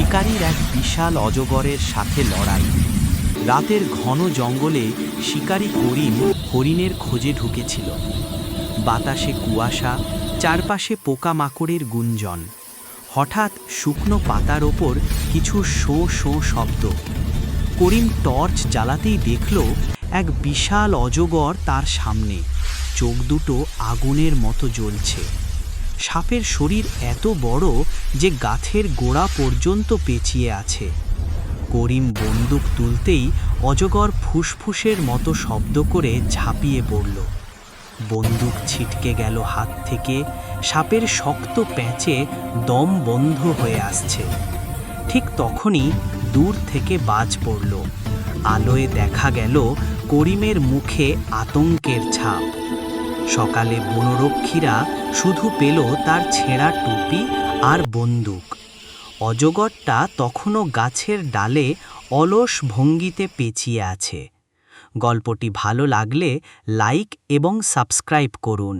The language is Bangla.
শিকারীর এক বিশাল অজগরের সাথে লড়াই। রাতের ঘন জঙ্গলে শিকারী করিম হরিণের খোঁজে ঢুকেছিল। বাতাসে কুয়াশা, চারপাশে পোকামাকড়ের গুঞ্জন। হঠাৎ শুকনো পাতার ওপর কিছু শো শো শব্দ। করিম টর্চ জ্বালাতেই দেখল, এক বিশাল অজগর তার সামনে। চোখ দুটো আগুনের মতো জ্বলছে। সাপের শরীর এত বড় যে গাছের গোড়া পর্যন্ত পেঁচিয়ে আছে। করিম বন্দুক তুলতেই অজগর ফুসফুসের মতো শব্দ করে ঝাঁপিয়ে পড়ল। বন্দুক ছিটকে গেল হাত থেকে, সাপের শক্ত প্যাঁচে দম বন্ধ হয়ে আসছে। ঠিক তখনই দূর থেকে বাজ পড়ল। আলোয় দেখা গেল করিমের মুখে আতঙ্কের ছাপ। সকালে বনরক্ষীরা শুধু পেল তার ছেঁড়া টুপি আর বন্দুক। অজগরটা তখনও গাছের ডালে অলস ভঙ্গিতে পেঁচিয়ে আছে। গল্পটি ভালো লাগলে লাইক এবং সাবস্ক্রাইব করুন।